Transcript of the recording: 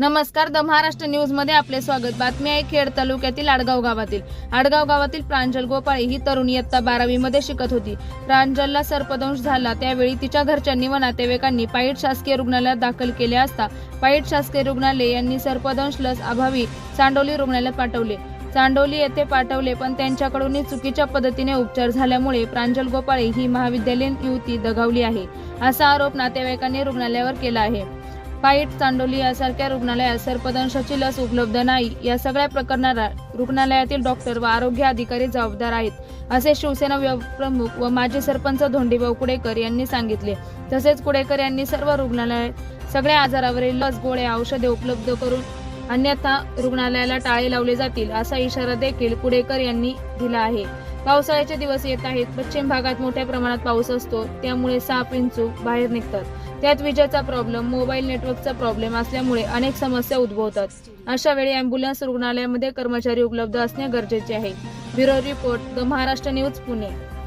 नमस्कार द महाराष्ट्र न्यूजमध्ये आपले स्वागत. बातमी आहे खेड तालुक्यातील आडगाव गावातील. आडगाव गावातील प्रांजल गोपाळे ही तरुण इयत्ता बारावी मध्ये शिकत होती. प्रांजलला सर्पदंश झाला. त्यावेळी तिच्या घरच्यांनी व नातेवाईकांनी पाईट शासकीय रुग्णालयात दाखल केले असता पाईट शासकीय रुग्णालय यांनी सर्पदंश लस अभावी चांडोली रुग्णालयात पाठवले. चांडोली येथे पाठवले पण त्यांच्याकडून चुकीच्या पद्धतीने उपचार झाल्यामुळे प्रांजल गोपाळे ही महाविद्यालयीन युवती दगावली आहे असा आरोप नातेवाईकांनी रुग्णालयावर केला आहे. पाईट चांडोली यासारख्या रुग्णालयात सर्पदंशाची लस उपलब्ध नाही. या सगळ्या प्रकरणाला रुग्णालयातील डॉक्टर व आरोग्य अधिकारी जबाबदार आहेत असे शिवसेना प्रमुख व माजी सरपंच धोंडीभाऊ कुडेकर यांनी सांगितले. तसेच कुडेकर यांनी सर्व रुग्णालयात सगळ्या आजारावरील लस गोळ्या औषधे उपलब्ध करून अन्यथा रुग्णालयाला टाळे लावले जातील असा इशारा देखील कुडेकर यांनी दिला आहे. पावसाळ्याचे दिवस येत आहेत. पश्चिम भागात मोठ्या प्रमाणात पाऊस असतो. त्यामुळे साप विंचू बाहेर निघतात. त्यात विजेचा प्रॉब्लेम मोबाईल नेटवर्कचा प्रॉब्लेम असल्यामुळे अनेक समस्या उद्भवतात. अशा वेळी अँब्युलन्स रुग्णालयामध्ये कर्मचारी उपलब्ध असणे गरजेचे आहे. Bureau report the Maharashtra news Pune.